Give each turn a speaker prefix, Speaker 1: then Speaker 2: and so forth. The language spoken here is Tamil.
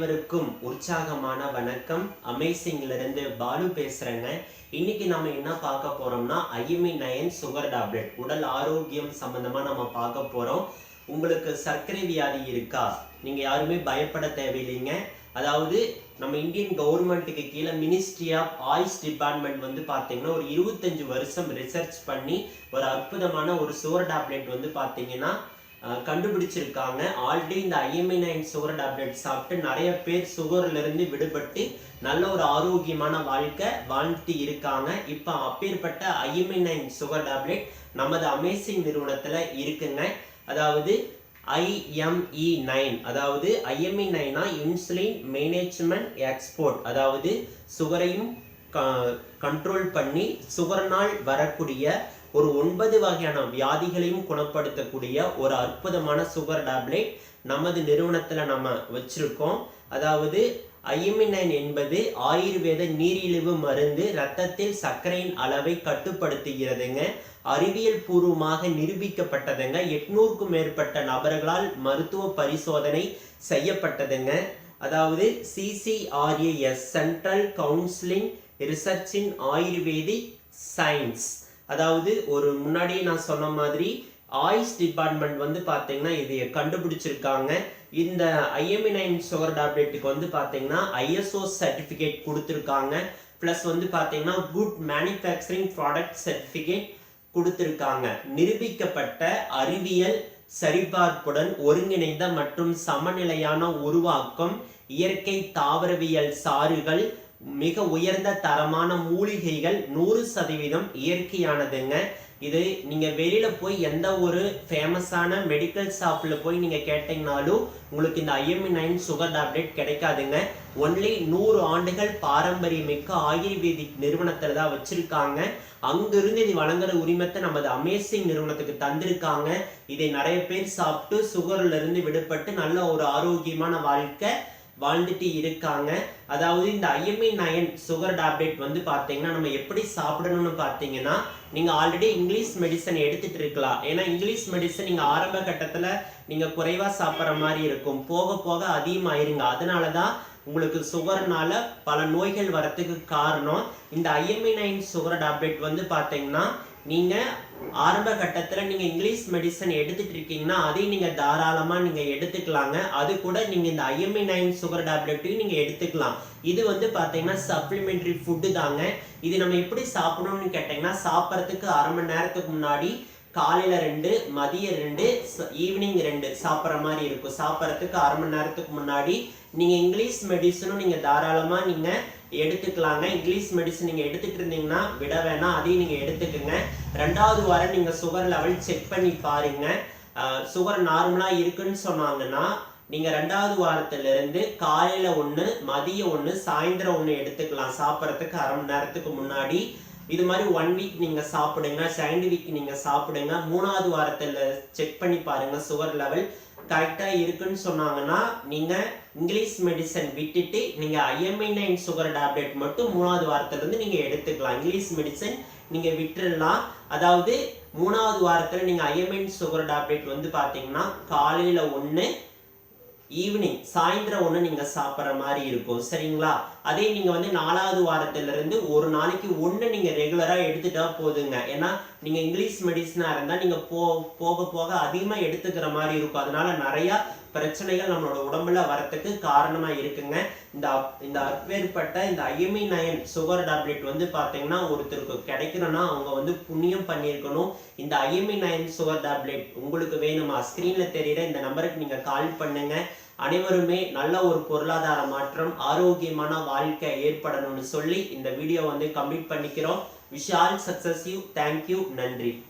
Speaker 1: உற்சாகமான வணக்கம். அமேசிங்ல இருந்து பாலு பேசுறேங்க. இன்னைக்கு நம்ம என்ன பார்க்க போறோம்னா ஐஎம்இ நயன் சுகர் டேப்லெட் உடல் ஆரோக்கியம் சம்பந்தமா நம்ம பார்க்க போறோம். உங்களுக்கு சர்க்கரை வியாதி இருக்கா? நீங்க யாருமே பயப்பட தேவையில்லைங்க. அதாவது நம்ம இந்தியன் கவர்மெண்ட்டுக்கு கீழே மினிஸ்ட்ரி ஆஃப் ஆயுஷ் டிபார்ட்மெண்ட் வந்து பார்த்தீங்கன்னா ஒரு இருபத்தஞ்சு வருஷம் ரிசர்ச் பண்ணி ஒரு அற்புதமான ஒரு சுகர் டேப்லெட் வந்து பார்த்தீங்கன்னா கண்டுபிடிச்சிருக்காங்க. ஆல்ரெடி இந்த ஐஎம்ஐ நைன் சுகர் டேப்லெட் சாப்பிட்டு நிறைய பேர் சுகர்லேருந்து விடுபட்டு நல்ல ஒரு ஆரோக்கியமான வாழ்க்கை வாழ்ந்துட்டு இருக்காங்க. இப்போ அப்பேற்பட்ட ஐஎம்ஐ நைன் சுகர் டேப்லெட் நமது அமேசிங் நிறுவனத்தில் இருக்குங்க. அதாவது ஐஎம்இ நைன் அதாவது ஐஎம்இ நைனா இன்சுலின் மேனேஜ்மெண்ட் எக்ஸ்போர்ட் அதாவது சுகரையும் கண்ட்ரோல் பண்ணி சுகர்னால் வரக்கூடிய ஒரு ஒன்பது வகையான வியாதிகளையும் குணப்படுத்தக்கூடிய ஒரு அற்புதமான சுகர் டேப்லெட் நமது நிறுவனத்தில் நம்ம வச்சிருக்கோம். அதாவது ஐஎம்இ என்பது ஆயுர்வேத நீரிழிவு மருந்து இரத்தத்தில் சர்க்கரையின் அளவை கட்டுப்படுத்துகிறதுங்க. அறிவியல் பூர்வமாக நிரூபிக்கப்பட்டதுங்க. எட்நூறுக்கும் மேற்பட்ட நபர்களால் மருத்துவ பரிசோதனை செய்யப்பட்டதுங்க. அதாவது CCRAS central counselling research in ayurvedic science அதாவது ஒரு முன்னாடி நான் சொன்ன மாதிரி ஆயுஷ் டிபார்ட்மெண்ட் வந்து பார்த்தீங்கன்னா இதை கண்டுபிடிச்சிருக்காங்க. இந்த ஐஎம்இ நைன் சுகர் டேப்லெட்டுக்கு வந்து பார்த்தீங்கன்னா ஐஎஸ்ஓ சர்டிஃபிகேட் கொடுத்துருக்காங்க. ப்ளஸ் வந்து பார்த்தீங்கன்னா குட் மேனுஃபேக்சரிங் ப்ராடக்ட் சர்டிஃபிகேட் கொடுத்துருக்காங்க. நிரூபிக்கப்பட்ட அறிவியல் சரிபார்ப்புடன் ஒருங்கிணைந்த மற்றும் சமநிலையான உருவாக்கம் இயற்கை தாவரவியல் சாறுகள் மிக உயர்ந்த தரமான மூலிகைகள் நூறு சதவீதம் இயற்கையானதுங்க. இது நீங்கள் வெளியில் போய் எந்த ஒரு ஃபேமஸான மெடிக்கல் ஷாப்பில் போய் நீங்கள் கேட்டீங்கனாலும் உங்களுக்கு இந்த ஐஎம்இ நைன் சுகர் டேப்லெட் கிடைக்காதுங்க. ஒன்லி நூறு ஆண்டுகள் பாரம்பரியமிக்க ஆயுர்வேதிக் நிறுவனத்தில் தான் வச்சுருக்காங்க. அங்கிருந்து இது வழங்குற உரிமத்தை நமது அமேசிங் நிறுவனத்துக்கு தந்திருக்காங்க. இதை நிறைய பேர் சாப்பிட்டு சுகர்லேருந்து விடுபட்டு நல்ல ஒரு ஆரோக்கியமான வாழ்க்கை வாழ்ந்துட்டு இருக்காங்க. அதாவது இந்த ஐஎம்இ நயன் சுகர் டேப்லெட் வந்து பார்த்தீங்கன்னா நம்ம எப்படி சாப்பிடணும்னு பார்த்தீங்கன்னா நீங்கள் ஆல்ரெடி இங்கிலீஷ் மெடிசன் எடுத்துகிட்டு இருக்கலாம். ஏன்னா இங்கிலீஷ் மெடிசன் நீங்கள் ஆரம்ப கட்டத்தில் நீங்கள் குறைவாக சாப்பிட்ற மாதிரி இருக்கும். போக போக அதிகமாயிருங்க. அதனால தான் உங்களுக்கு சுகர்னால பல நோய்கள் வரத்துக்கு காரணம். இந்த ஐஎம்இ நைன் சுகர் டேப்லெட் வந்து பார்த்தீங்கன்னா நீங்கள் ஆரம்ப கட்டத்தில் நீங்கள் இங்கிலீஷ் மெடிசன் எடுத்துகிட்டு இருக்கீங்கன்னா அதையும் நீங்கள் தாராளமாக நீங்கள் எடுத்துக்கலாங்க. அது கூட நீங்கள் இந்த ஐஎம்ஐ நைன் சுகர் டேப்லெட்டையும் நீங்கள் எடுத்துக்கலாம். இது வந்து பார்த்தீங்கன்னா சப்ளிமெண்ட்ரி ஃபுட்டு தாங்க. இது நம்ம எப்படி சாப்பிடணும்னு கேட்டிங்கன்னா சாப்பிட்றதுக்கு அரை மணி நேரத்துக்கு முன்னாடி காலையில் ரெண்டு மதியம் ரெண்டு ஈவினிங் ரெண்டு சாப்பிட்ற மாதிரி இருக்கும். சாப்பிட்றதுக்கு அரை மணி நேரத்துக்கு முன்னாடி நீங்கள் இங்கிலீஷ் மெடிசனும் நீங்கள் தாராளமாக நீங்கள் எடுத்துக்கலாங்க. இங்கிலீஷ் மெடிசன் நீங்கள் எடுத்துகிட்டு இருந்தீங்கன்னா விட வேணாம். அதையும் நீங்கள் எடுத்துக்கோங்க. ரெண்டாவது வாரம் நீங்கள் சுகர் லெவல் செக் பண்ணி பாருங்க. சுகர் நார்மலாக இருக்குன்னு சொன்னாங்கன்னா நீங்கள் ரெண்டாவது வாரத்திலிருந்து காலையில் ஒன்று மதியம் ஒன்று சாயந்தரம் ஒன்று எடுத்துக்கலாம். சாப்பிட்றதுக்கு அரை மணி நேரத்துக்கு முன்னாடி. இது மாதிரி ஒன் வீக் நீங்கள் சாப்பிடுங்க. செகண்ட் வீக் நீங்கள் சாப்பிடுங்க. மூணாவது வாரத்தில் செக் பண்ணி பாருங்கள் சுகர் லெவல் கரெக்டாக இருக்குன்னு சொன்னாங்கன்னா நீங்கள் இங்கிலீஷ் மெடிசன் விட்டுட்டு நீங்கள் ஐஎம்ஐ நைன் சுகர் டேப்லெட் மட்டும் மூணாவது வாரத்துலேருந்து நீங்கள் எடுத்துக்கலாம். இங்கிலீஷ் மெடிசன் நீங்கள் விட்டுடலாம் அதாவது மூணாவது வாரத்தில் நீங்கள் ஐஎம்ஐன் சுகர் டேப்லெட் வந்து பார்த்தீங்கன்னா காலையில் ஒன்று ஈவினிங் சாயந்தரம் ஒன்று நீங்கள் சாப்பிட்ற மாதிரி இருக்கும். சரிங்களா? அதே நீங்கள் வந்து நாலாவது வாரத்துல இருந்து ஒரு நாளைக்கு ஒன்று நீங்கள் ரெகுலராக எடுத்துட்டா போதுங்க. ஏன்னா நீங்கள் இங்கிலீஷ் மெடிசனாக இருந்தால் நீங்கள் போ போக போக அதிகமாக எடுத்துக்கிற மாதிரி இருக்கும். அதனால நிறையா பிரச்சனைகள் நம்மளோட உடம்புல வரத்துக்கு காரணமா இருக்குங்க. இந்த அப்- இந்த அப்பேற்பட்ட இந்த ஐஎம்இ நயன் சுகர் டேப்லெட் வந்து பார்த்தீங்கன்னா ஒருத்தருக்கு கிடைக்கணும்னா அவங்க வந்து புண்ணியம் பண்ணியிருக்கணும். இந்த ஐஎம்இ நயன் சுகர் டேப்லெட் உங்களுக்கு வேணுமா? ஸ்கிரீன்ல தெரியுற இந்த நம்பருக்கு நீங்க கால் பண்ணுங்க. அனைவருமே நல்ல ஒரு பொருளாதார மாற்றம் ஆரோக்கியமான வாழ்க்கை ஏற்படணும்னு சொல்லி இந்த வீடியோ வந்து கம்ப்ளீட் பண்ணிக்கிறோம். Vishal success you. தேங்க்யூ நன்றி.